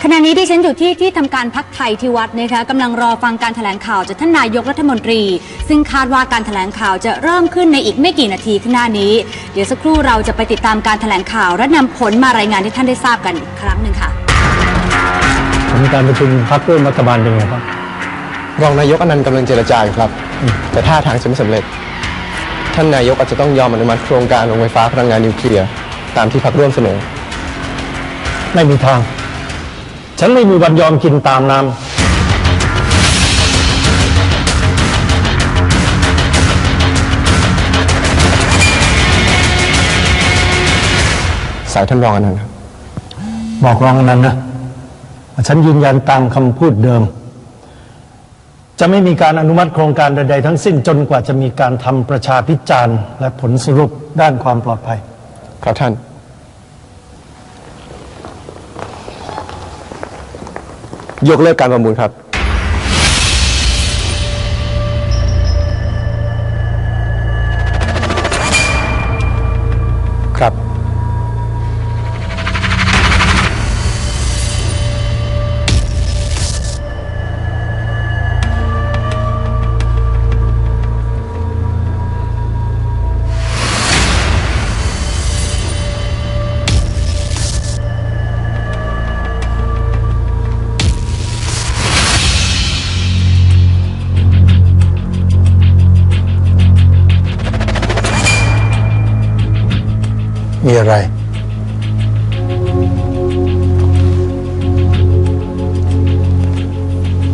ฉันอยู่ที่ที่ทำการพักไทยที่วัดนะคะกำลังรอฟังการแถลงข่าวจากท่านนายกรัฐมนตรี ซึ่งคาดว่าการแถลงข่าวจะเริ่มขึ้นในอีกไม่กี่นาทีข้างหน้านี้ เดี๋ยวสักครู่เราจะไปติดตามการแถลงข่าว และนำผลมารายงานให้ท่านได้ทราบกันอีกครั้งหนึ่งค่ะผลการประชุมพักร่วมรัฐบาลเป็นไงครับรองนายกอนันต์กำลังเจรจาอยู่ครับ แต่ท่าทางจะไม่สำเร็จ ท่านนายกอาจจะต้องยอมอนุมัติโครงการโรงไฟฟ้าพลังงานนิวเคลียร์ตามที่พักร่วมเสนอ ไม่มีทาง ฉันไม่มีวันยอมกินตามน้สายท่านรองอนันต์ครับำบอกรองนั้นนะว่าฉันยืนยันตามคำพูดเดิม จะไม่มีการอนุมัติโครงการใด ๆ ทั้งสิ้นจนกว่าจะมีการทำประชาพิจารณ์ และผลสรุปด้านความปลอดภัย ครับท่าน ยกเลิกการประมูลครับ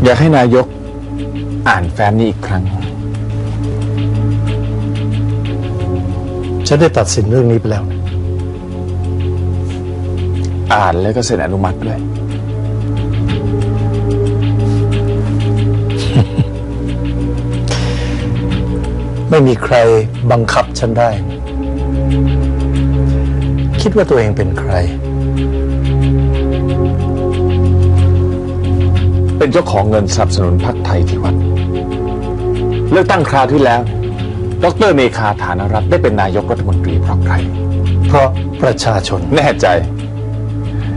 อยากให้นายกอ่านแฟ้มนี้อีกครั้ง ฉันได้ตัดสินเรื่องนี้ไปแล้ว อ่านแล้วก็เซ็นอนุมัติด้วย ไม่มีใครบังคับฉันได้ คิดว่าตัวเองเป็นใคร เป็นเจ้าของเงินสนับสนุนพรรคไทยที่วัด เลือกตั้งคราวที่แล้ว ดรเมคาฐานรัฐได้เป็นนายกรัฐมนตรีเพราะใคร เพราะประชาชน แน่ใจ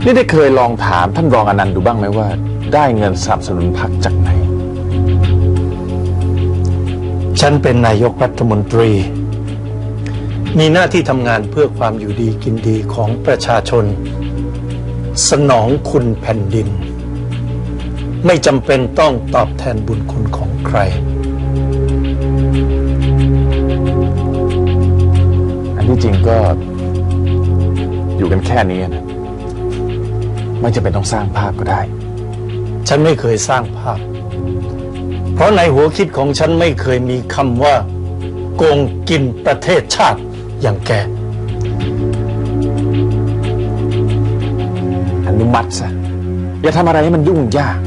นี่ได้เคยลองถามท่านรองอนันต์ดูบ้างไหมว่า ได้เงินสนับสนุนพรรคจากไหน ฉันเป็นนายกรัฐมนตรี มีหน้าที่ทำงานเพื่อความอยู่ดีกินดีของประชาชน สนองคุณแผ่นดิน ไม่จำเป็นต้องตอบแทนบุญคุณของใคร อันที่จริงก็อยู่กันแค่นี้นะไม่จำเป็นต้องสร้างภาพก็ได้ ฉันไม่เคยสร้างภาพ เพราะในหัวคิดของฉันไม่เคยมีคำว่า โกงกินประเทศชาติอย่างแกอนุมัติซะอย่าทำอะไรให้มันยุ่งยาก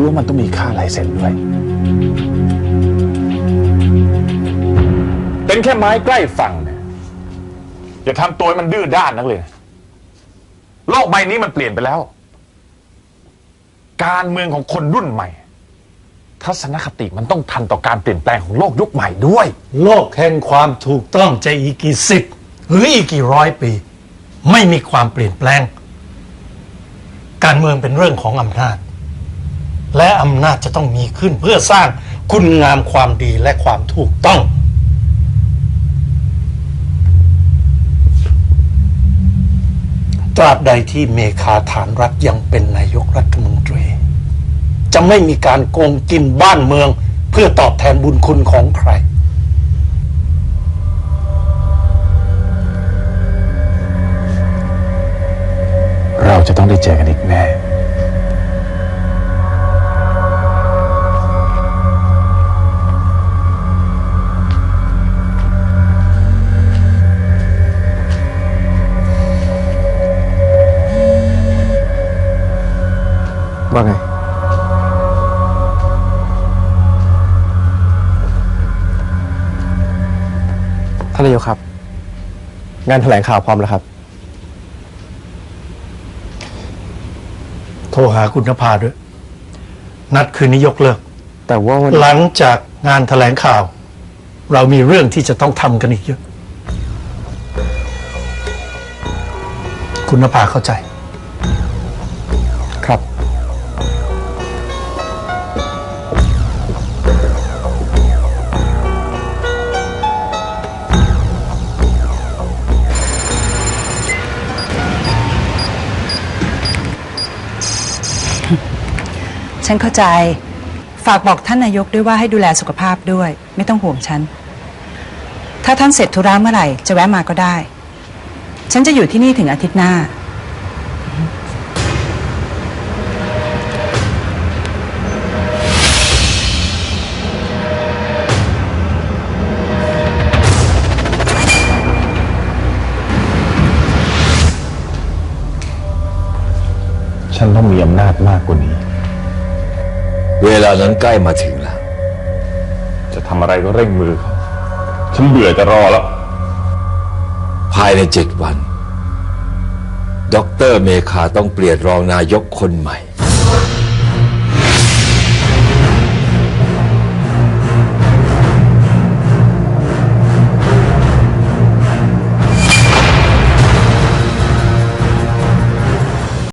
รือว่ามันต้องมีค่าลายเซ็นด้วย เป็นแค่ไม้ใกล้ฝั่งเนี่ยอย่าทำตัวให้มันดื้อด้านนักเลย โลกใบนี้มันเปลี่ยนไปแล้ว การเมืองของคนรุ่นใหม่ ทัศนคติมันต้องทันต่อการเปลี่ยนแปลงของโลกยุคใหม่ด้วย โลกแห่งความถูกต้องจะอีกกี่สิบหรืออีกกี่ร้อยปี ไม่มีความเปลี่ยนแปลง การเมืองเป็นเรื่องของอำนาจ และอำนาจจะต้องมีขึ้นเพื่อสร้างคุณงามความดีและความถูกต้อง ตราบใดที่เมคาฐานรัฐยังเป็นนายกรัฐมนตรี จะไม่มีการโกงกินบ้านเมือง เพื่อตอบแทนบุญคุณของใครเราจะต้องได้เจอกันอีกแน่ ว่าไง ท่านนายกครับ งานแถลงข่าวพร้อมแล้วครับ โทรหาคุณนภาด้วย นัดคืนนี้ยกเลิก แต่ว่าวันหลังจากงานแถลงข่าว เรามีเรื่องที่จะต้องทำกันอีกเยอะ คุณนภาเข้าใจ ฉันเข้าใจ ฝากบอกท่านนายกด้วยว่าให้ดูแลสุขภาพด้วย ไม่ต้องห่วงฉัน ถ้าท่านเสร็จธุระเมื่อไหร่ จะแวะมาก็ได้ ฉันจะอยู่ที่นี่ถึงอาทิตย์หน้า ฉันต้องมีอำนาจมากกว่านี้ เวลานั้นใกล้มาถึงแล้ว จะทำอะไรก็เร่งมือเขาฉันเบื่อจะรอแล้ว ภายในเจ็ดวันด็อกเตอร์เมคาต้องเปลี่ยนรองนายกคนใหม่